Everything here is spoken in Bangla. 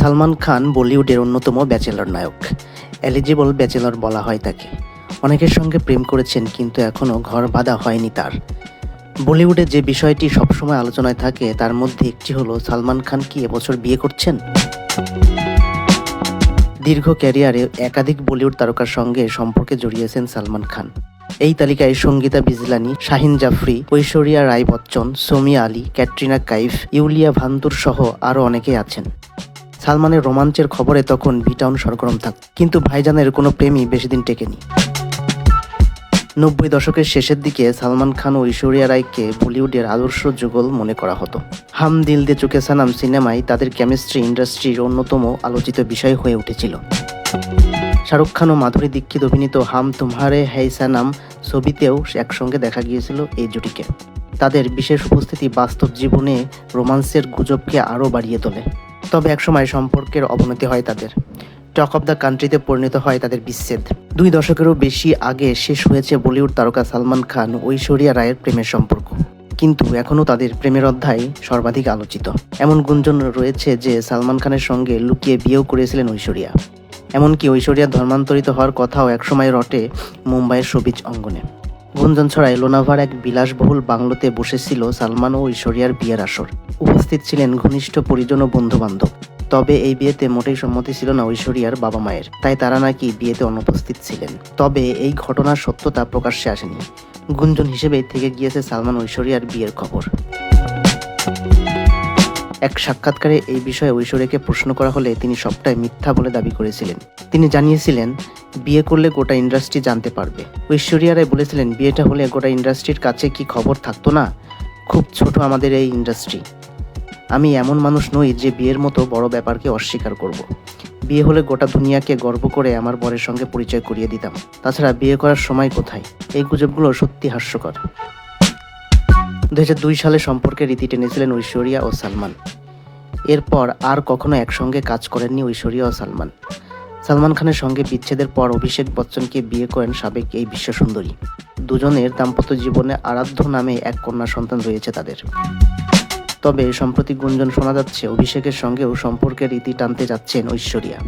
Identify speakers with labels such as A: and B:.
A: সালমান খান বলিউডের অন্যতম ব্যাচেলর নায়ক। এলিজিবল ব্যাচেলর বলা হয় তাকে। অনেকের সঙ্গে প্রেম করেছেন, কিন্তু এখনও ঘর বাঁধা হয়নি তার। বলিউডে যে বিষয়টি সবসময় আলোচনায় থাকে, তার মধ্যে একটি হলো, সালমান খান কি এবছর বিয়ে করছেন? দীর্ঘ ক্যারিয়ারে একাধিক বলিউড তারকার সঙ্গে সম্পর্কে জড়িয়েছেন সালমান খান। এই তালিকায় সঙ্গীতা বিজলানি, শাহিন জাফরি, ঐশ্বরিয়া রায় বচ্চন, সোমিয়া আলী, ক্যাটরিনা কাইফ, ইউলিয়া ভান্তুর সহ আরও অনেকেই আছেন। সালমানের রোমাঞ্চের খবরে তখন ভিটাউন সরগরম থাক। কিন্তু ভাইজানের কোনো প্রেমই বেশি দিন টেকেনি। নব্বই দশকের শেষের দিকে সালমান খান ও ঐশ্বরিয়া রায়কে বলিউডের আদর্শ যুগল মনে করা হতো। হাম দিল দে চুকে সানাম সিনেমায় তাদের কেমিস্ট্রি ইন্ডাস্ট্রির অন্যতম আলোচিত বিষয় হয়ে উঠেছিল। শাহরুখ খান ও মাধুরী দীক্ষিত অভিনীত হাম তুমহারে হ্যাই সানাম ছবিতেও একসঙ্গে দেখা গিয়েছিল এই জুটিকে। তাদের বিশেষ উপস্থিতি বাস্তব জীবনে রোমান্সের গুজবকে আরও বাড়িয়ে তোলে। তবে একসময় সম্পর্কের অবনতি হয় তাদের। টক অব দ্য কান্ট্রিতে পরিণত হয় তাদের বিচ্ছেদ। দুই দশকেরও বেশি আগে শেষ হয়েছে বলিউড তারকা সালমান খান ঐশ্বরিয়া রায়ের প্রেমের সম্পর্ক। কিন্তু এখনও তাদের প্রেমের অধ্যায় সর্বাধিক আলোচিত। এমন গুঞ্জন রয়েছে যে সালমান খানের সঙ্গে লুকিয়ে বিয়েও করেছিলেন ঐশ্বরিয়া। এমনকি ঐশ্বরিয়া ধর্মান্তরিত হওয়ার কথাও একসময় রটে মুম্বাইয়ের সবিজ অঙ্গনে। গুঞ্জন ছড়ায় লোনাভার এক বিলাসবহুল বাংলোতে বসেছিল সালমান ও ঐশ্বরিয়ার বিয়ের আসর। উপস্থিত ছিলেন ঘনিষ্ঠ পরিজন ও বন্ধু বান্ধব তবে এই বিয়েতে মোটেই সম্মতি ছিল না ঐশ্বরিয়ার বাবা মায়ের। তাই তারা নাকি বিয়েতে অনুপস্থিত ছিলেন। তবে এই ঘটনার সত্যতা প্রকাশ্যে আসেনি। গুঞ্জন হিসেবেই থেকে গিয়েছে সালমান ঐশ্বরিয়ার বিয়ের খবর। এক সাক্ষাৎকারে এই বিষয়ে ঐশ্বর্যকে প্রশ্ন করা হলে তিনি সবটাই মিথ্যা বলে দাবি করেছিলেন। তিনি জানিয়েছিলেন, বিয়ে করলে গোটা ইন্ডাস্ট্রি জানতে পারবে। ঐশ্বরিয়া রায় বলেছিলেন, বিয়েটা হলে গোটা ইন্ডাস্ট্রির কাছে কি খবর থাকতো না? খুব ছোট আমাদের এই ইন্ডাস্ট্রি আমি এমন মানুষ নই যে বিয়ের মতো বড় ব্যাপারকে অস্বীকার করব। বিয়ে হলে গোটা দুনিয়াকে গর্ব করে আমার বরের সঙ্গে পরিচয় করিয়ে দিতাম। তাছাড়া বিয়ে করার সময় কোথায়? এই গুজবগুলো সত্যি হাস্যকর। দু হাজার দুই সালে সম্পর্কে রীতি টেনেছিলেন ঐশ্বরিয়া ও সালমান। এরপর আর কখনো একসঙ্গে কাজ করেননি ঐশ্বরিয়া ও সালমান। সালমান খানের সঙ্গে বিচ্ছেদের পর অভিষেক বচ্চনকে বিয়ে করেন সাবেক এই বিশ্বসুন্দরী। দুজনের দাম্পত্য জীবনে আরাধ্য নামে এক কন্যা সন্তান রয়েছে তাদের। তবে সম্প্রতি গুঞ্জন শোনা যাচ্ছে, অভিষেকের সঙ্গেও সম্পর্কের ইতি টানতে যাচ্ছেন ঐশ্বরিয়া।